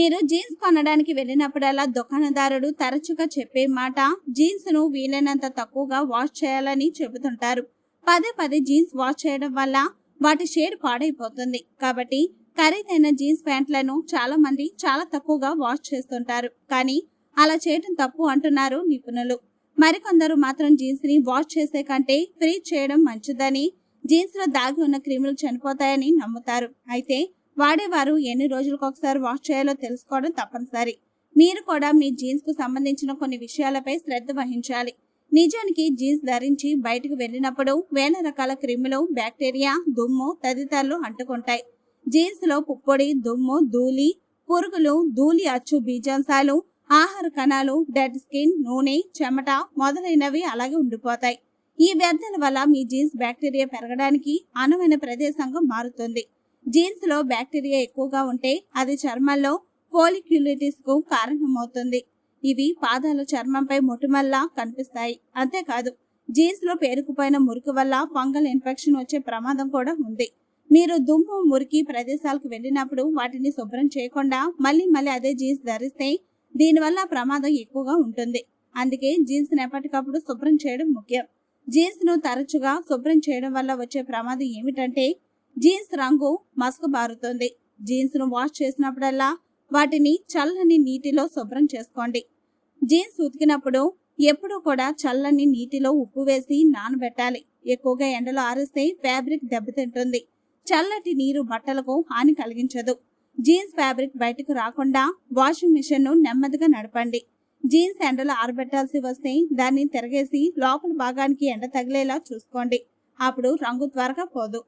మీరు జీన్స్ కొనడానికి వెళ్ళినప్పుడల్లా దుకాణదారుడు తరచుగా చెప్పే మాట జీన్స్ను వీలైనంత తక్కువగా వాష్ చేయాలని చెబుతుంటారు. పదే పదే జీన్స్ వాష్ చేయడం వల్ల వాటి షేడ్ పాడైపోతుంది. కాబట్టి ఖరీదైన జీన్స్ ప్యాంట్లను చాలా మంది చాలా తక్కువగా వాష్ చేస్తుంటారు. కానీ అలా చేయడం తప్పు అంటున్నారు నిపుణులు. మరికొందరు మాత్రం జీన్స్ని వాష్ చేసే కంటే ఫ్రీ చేయడం మంచిదని జీన్స్లో దాగి ఉన్న క్రిములు చనిపోతాయని నమ్ముతారు. అయితే వాడేవారు ఎన్ని రోజులకు ఒకసారి వాష్ చేయాలో తెలుసుకోవడం తప్పనిసరి. మీరు కూడా మీ జీన్స్కు సంబంధించిన కొన్ని విషయాలపై శ్రద్ధ వహించాలి. నిజానికి జీన్స్ ధరించి బయటకు వెళ్ళినప్పుడు వేల రకాల క్రిములు బ్యాక్టీరియా దుమ్ము తదితరులు అంటుకుంటాయి. జీన్స్లో పుప్పొడి దుమ్ము ధూళి పురుగులు ధూళి అచ్చు బీజాంశాలు ఆహార కణాలు డెడ్ స్కిన్ నూనె చెమట మొదలైనవి అలాగే ఉండిపోతాయి. ఈ వ్యర్థాల వల్ల మీ జీన్స్ బ్యాక్టీరియా పెరగడానికి అనువైన ప్రదేశంగా మారుతుంది. జీన్స్లో బ్యాక్టీరియా ఎక్కువగా ఉంటే అది చర్మంలో ఫోలిక్యులిటిస్కు కారణమవుతుంది. ఇవి పాదాల చర్మంపై మొటిమల్లా కనిపిస్తాయి. అంతేకాదు జీన్స్లో పేరుకుపోయిన మురికి వల్ల ఫంగల్ ఇన్ఫెక్షన్ వచ్చే ప్రమాదం కూడా ఉంది. మీరు దుమ్ము మురికి ప్రదేశాలకు వెళ్ళినప్పుడు వాటిని శుభ్రం చేయకుండా మళ్ళీ మళ్ళీ అదే జీన్స్ ధరిస్తే దీనివల్ల ప్రమాదం ఎక్కువగా ఉంటుంది. అందుకే జీన్స్ ఎప్పటికప్పుడు శుభ్రం చేయడం ముఖ్యం. జీన్స్ను తరచుగా శుభ్రం చేయడం వల్ల వచ్చే ప్రమాదం ఏమిటంటే జీన్స్ రంగు మసక బారుతుంది జీన్స్ను వాష్ చేసినప్పుడల్లా వాటిని చల్లని నీటిలో శుభ్రం చేసుకోండి. జీన్స్ ఉతికినప్పుడు ఎప్పుడూ కూడా చల్లని నీటిలో ఉప్పు వేసి నానబెట్టాలి. ఎక్కువగా ఎండలో ఆరిస్తే ఫ్యాబ్రిక్ దెబ్బతింటుంది. చల్లటి నీరు బట్టలకు హాని కలిగించదు. జీన్స్ ఫ్యాబ్రిక్ బయటకు రాకుండా వాషింగ్ మిషన్ను నెమ్మదిగా నడపండి. జీన్స్ ఎండలో ఆరబెట్టాల్సి వస్తే దాన్ని తిరగేసి లోపల భాగానికి ఎండ తగిలేలా చూసుకోండి. అప్పుడు రంగు త్వరగా పోదు.